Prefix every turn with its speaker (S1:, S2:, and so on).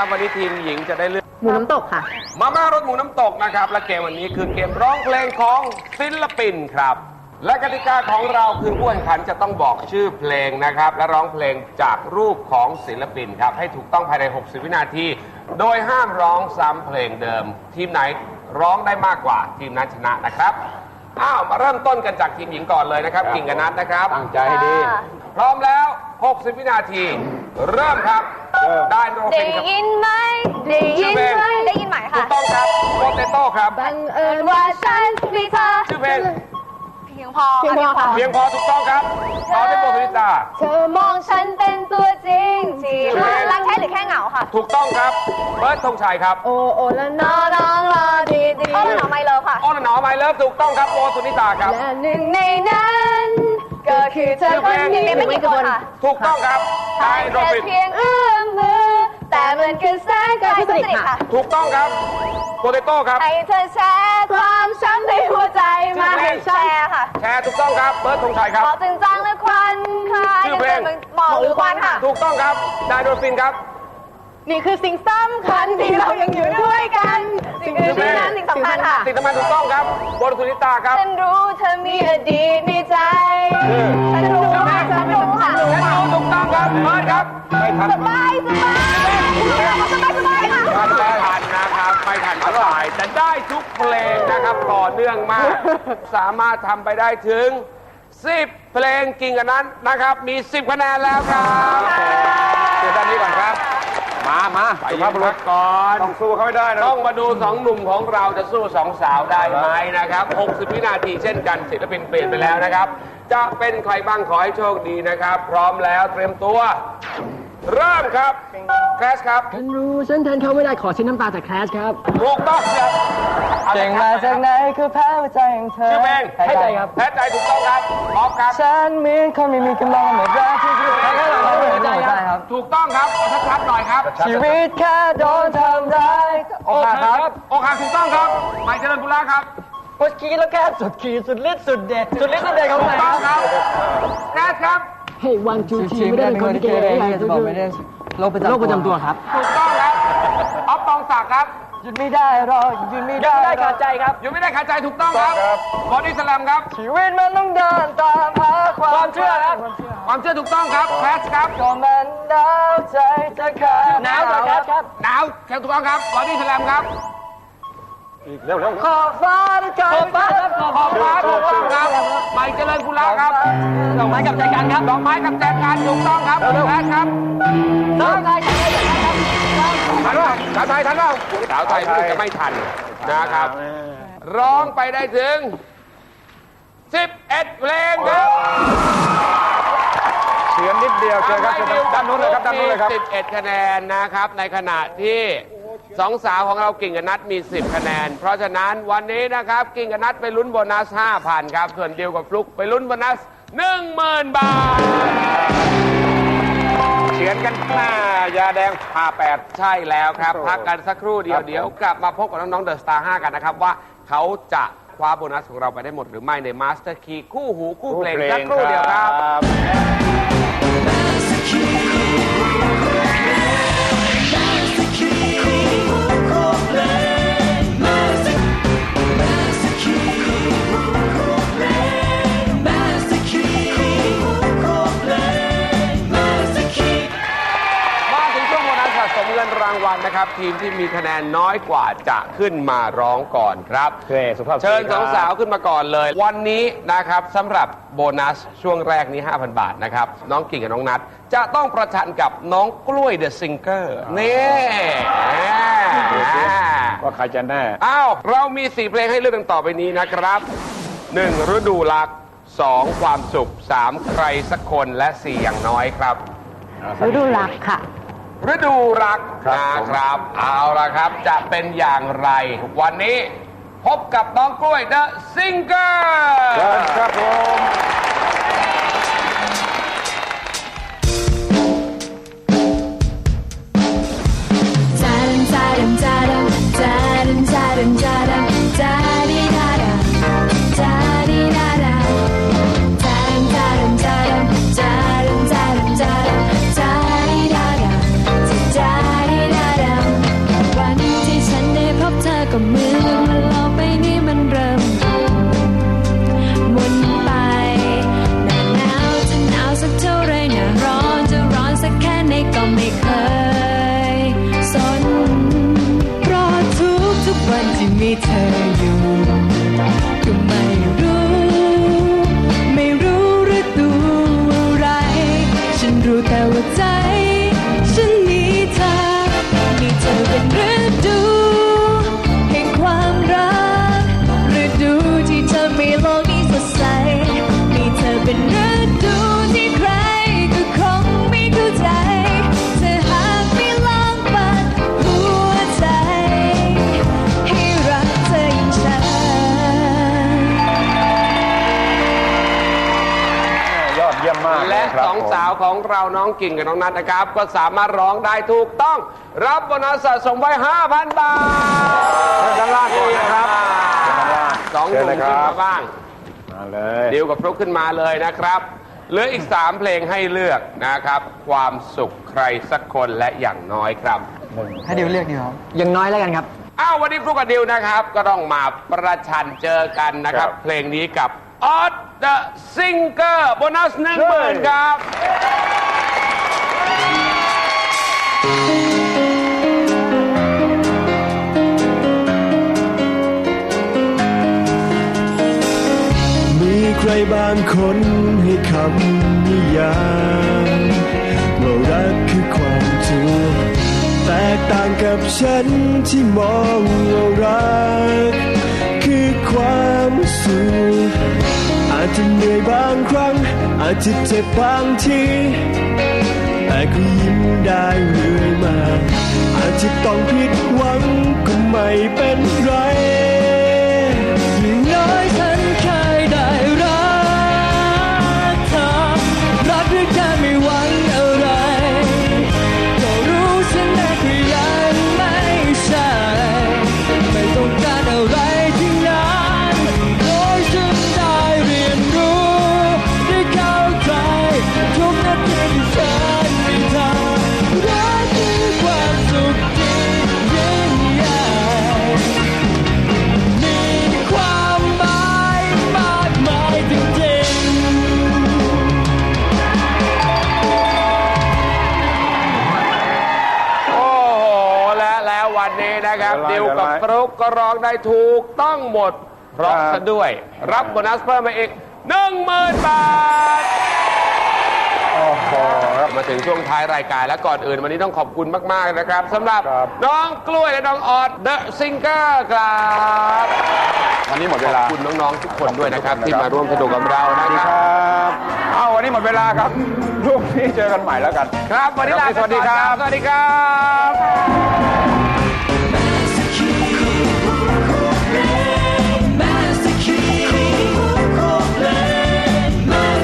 S1: นะครับ วันนี้ทีมหญิงจะได้เลือก
S2: หมูน้ำตกค่ะ
S1: มาม่ารสหมูน้ำตกนะครับ และเกมวันนี้คือเกมร้องเพลงของศิลปินครับ และกติกาของเราคือผู้แข่งขันจะต้องบอกชื่อเพลงนะครับ และร้องเพลงจากรูปของศิลปินครับ ให้ถูกต้องภายใน 60 วินาที โดยห้ามร้องซ้ำเพลงเดิม ทีมไหนร้องได้มากกว่าทีมนั้นชนะนะครับอ้าวมาเริ่มต้นกันจากทีมหญิงก่อนเลยนะครับกิ่งกับนัทนะครับ
S3: ตั้งใจให้ดี
S1: พร้อมแล้ว 60 วินาที เริ่มครับ ได้โร
S4: ได้
S1: ฟินครับ
S4: ยินไหมได้ยินไหมได้ยินไหม
S1: ถู
S4: ค่ะ
S1: กต้องครับโปเตโต้ครับ
S4: บังเอิญว่าฉันมีเธอ
S1: ชื่อเพลง
S4: เพียงพอ
S2: เพียงพอค่ะ
S1: เพียงพอถูกต้องครับต่อด้วยโบฟิลิตา
S4: เธอมองฉันเป็นตัวจริงที่รักแค่หรือแค่เหงาค่ะ
S1: ถูกต้องครับ เบิร์ดธงชัยครับ
S2: โอโอละ
S4: น
S2: นะ
S4: อน้องรอดีดีอ้อมหนอไม่เลิฟค่ะ
S1: อ้อนหนอไมเลิฟถูกต้องครับโบสุนิตาครับ
S4: และหนึ่งในนั้นก็คือเธอคนนี้ไม่กี่คนค่ะ
S1: ถูกต้องครับได
S4: ใช่
S1: โร
S4: แค่
S1: ฟิน
S4: เพียงเอื้อมมือ แต่เหมือนกันแสงไกลสนิทค่ะ
S1: ถูกต้องครับโปเตโต้ครับ
S4: ให้เธอแชร์ความช้ำในหัวใจมาให้แชร์ค่ะ
S1: แชร์ถูกต้องครับเบิร์ดธงชัยครับ
S4: ขอจึงจังและควันคลาย
S1: ชื่อเพลง
S4: หมอกหรือควันค่ะ
S1: ถูกต้องครับไดโรฟินครับ
S2: นี่คือสิ่งสำคัญ
S4: ที่
S2: ที่
S4: เรา
S2: เรา
S4: ยั
S2: ยังง
S4: อ
S2: อยู่ยู่
S4: ด้
S2: ด้
S4: ว
S2: วยย
S4: กั
S2: กันน
S4: สิ่งอื่นที่นั้นสิ่งสำคัญค่ะ
S1: สิ่งสำคัญถูกต้องครับโบสุนิตาครับ
S4: ฉันรู้เธอมีอดีตในใจ ฉันรู้ค่ะฉันรู้
S1: ต่อเนื่องมาก สามารถทำไปได้ถึง 10 เพลงกิ่งกันนั้นนะครับ มี 10คะแนนแล้วครับเดี๋ยวด้านนี้ก่อนครับ
S3: มามา
S1: ไป
S3: สุ
S1: ยั
S3: ภางพบุรุ
S1: พั
S3: ษ
S1: กก่อน
S3: ต้องสู้เขาไม่ได้นะ
S1: ต้องมาดูสองหนุ่มของเราจะสู้สองสาวได้ไหมนะครับ 60 วินาทีเช่นกันศิลปินเปลี่ยนไปแล้วนะครับ จะเป็นใครบ้างขอให้โชคดีนะครับ พร้อมแล้วเตรียมตัว เริ่มครับแคสครับ
S5: ฉันรู้ฉันแทนเขาไม่ได้ขอชิ้นน้ำตาจากแคสครับ
S1: ถูกต้องครับ
S5: เก่งมาจากไหนคือแพ้หัวใจของเธอ
S1: ชื่อเพลง
S5: แพ้ใจครับ
S1: แพ้ใจถูกต้องครับพร้อมครับ
S5: ฉันเหมือนคนไม่มีกำลังเหมือนรักที่คือแพ้หัวใจครับ
S1: ถูกต้องครับเอาชัดๆหน่อยครับ
S5: ชีวิตแค่โดนทำร้าย
S1: โอคาครับโอคาถูกต้องครับหมายเจริญบุระครับ
S5: กดขี่แล้วแค่สุดขีดสุดฤทธิ์สุดเด็ดสุดฤทธิ์สุดเด็ดของ
S1: ถู
S5: ไหน
S1: กต้องครับแคสครับ
S5: เฮ้ยวันจูทีไม่ได้เป็นคนที่เกเรจะบอกไม่ได้โรคประจำโรคประจำตัวครับ
S1: ถูกต้องครับออฟปองศักดิ์ครับ
S5: หยุดไม่ได้หรอกหยุดไม่ได้ได้ขาดใจครับ
S1: อยู่ไม่ได้ขาดใจถูกต้องครับบอดี้สแลมครับ
S5: ชีวิตมันต้องเดินตามหาความเชื่อครับ
S1: ความเชื่อถูกต้องครับแคสครับ
S5: ก็มันหนาวใจจะขาดหนาวใจครับ
S1: หนาวแคสถูกต้องครับบอดี้สแลมครับ
S3: เร็วเร็ว
S5: ขอบฟ้าขอบฟ้าขอบ
S1: ขอบฟ้าถูกต้องครับหมายเจริญบุระครับ
S5: ดอกไม้กับใจกันครับ
S1: ดอกไม้กับแจกันถูกต้องครับแคสครับ
S5: น้องใจกันครับ
S1: ทันว่าสาวไทยทันว่าสาวไทยรู้จะไม่ทันนะครับ ร้องไปได้ถึง 11เพลงครับ
S3: เสียงนิดเดียวเจอครับเชิญครับด้านนู้นเลยครับด้านนู้นเลยครับ
S1: 11คะแนนนะครับในขณะที่ สองสาวของเรากิ่งกับนัดมี 10 คะแนน เพราะฉะนั้นวันนี้นะครับกิ่งกับนัดไปลุ้นโบนัส 5,000 ครับ ส่วนเดียวกับฟลุกไปลุ้นโบนัส 10,000 บาท
S3: เขียนกันหน้ายาแดงผ่าแปด
S1: ใช่แล้วครับ
S3: โอ้โห
S1: พักกันสักครู่เดีย
S3: ควรับ
S1: เดี๋ยวกลับมาพบกับน้องๆเดอะสตาร์5กันนะครับว่าเขาจะคว้าโบนัสของเราไปได้หมดหรือไม่ในมาสเตอร์คีคู่หูคู่เพลงสักครู่เดียวครับ นะครับ ทีมที่มีคะแนนน้อยกว่าจะขึ้นมาร้องก่อนครับ
S3: โอเคสุภาพสตรี
S1: เชิญสอง
S3: ครับ
S1: สาวขึ้นมาก่อนเลย วันนี้นะครับสำหรับโบนัสช่วงแรกนี้ 5,000 บาทนะครับ น้องกิ่งกับน้องนัทจะต้องประชันกับน้องกล้วยเดอะซิงเกอร์นี่
S3: ว่าใครจะแน่
S1: อ้าวเรามี 4 เพลงให้เลือกดังต่อไปนี้นะครับ 1. ฤดูรัก 2. ความสุข 3. ใครสักคนและ 4 อย่างน้อยครับ
S2: ฤดูรักค่ะ
S1: ฤดูรัก
S3: ครับ
S1: นะครับ เอาละครับ จะเป็นอย่างไร วันนี้พบกับน้องกล้วยเดอะซิงเกอร์
S3: เชิญครับผม
S6: ไม่เคยสนเพราะทุกทุกๆวันที่มีเธออยู่ก็ไม่รู้ ไม่รู้หรือดูอะไร ฉันรู้แต่ว่าใจ ฉันมีเธอมีเธอเป็นฤดู องเราน้
S3: อ
S1: งกิ่งกับน้องนัทนะครับ ก็สามารถร้องได้ถูกต้อง รับโบนัสสะสมไว้ 5,000 บาท
S3: ด้านล่างก่อนนะครับ
S1: สองหนุ่ม
S3: เชิญเลยครั
S1: ขึ้น
S3: บ
S1: มาบ้าง
S3: มาเลย
S1: ดิวกับฟลุกขึ้นมาเลยนะครับเหลืออีก 3 เพลงให้เลือกนะครับ ความสุขใครสักคนและอย่างน้อยครับ
S5: ให้ดิวเลือกดีครับอย่างน้อยแล้วกันครับ
S1: อ้าววันนี้ฟลุกกับดิวนะครับ ก็ต้องมาประชันเจอกันนะครับ เพลงนี้กับออสเดอะซิงเกอร์โบนัสหนึ่งหมื่นครับ
S7: มีใครบางคนให้คำนิยามว่ารักคือความทุกข์แตกต่างกับฉันที่มองว่ารัก คือความสุขอาจจะเหนื่อยบางครั้ง อาจจะเจ็บบางที ก็ยิ้มได้เรื่อยมา อาจจะต้องผิดหวังก็ไม่เป็นไร
S1: กับ
S3: ไล่
S1: ฟลุกก็ร้องได้ถูกต้องหมดเพราะ
S3: ครับ
S1: ซะด้วย รับโบนัสเพิ่มมาอีก10,000บาท
S3: โอ้โหครับ
S1: มาถึงช่วงท้ายรายการและก่อนอื่น วันนี้ต้องขอบคุณมาก ๆ นะครับสำหรับ
S3: ครับ
S1: น้องกล้วยและน้องออดเดอะซิงเกอร์ครับ
S3: วันนี้หมด
S1: ข
S3: เว
S1: อบ
S3: ลา
S1: คุณน้อง ๆ ทุกคนด้วยนะครับ
S3: ขอบคุณ
S1: ที่
S3: ครับ
S1: มาร่วมสนุกกับเรานะ
S3: สวัสดี
S1: ค
S3: ครับรับเอาวันนี้หมดเวลาครับลูกนี้เจอกันใหม่แล้วกัน
S1: ครับวันนี้ลาไป
S3: สวัสดี
S1: ก่อน
S3: ครับ
S1: สวัสดีครับ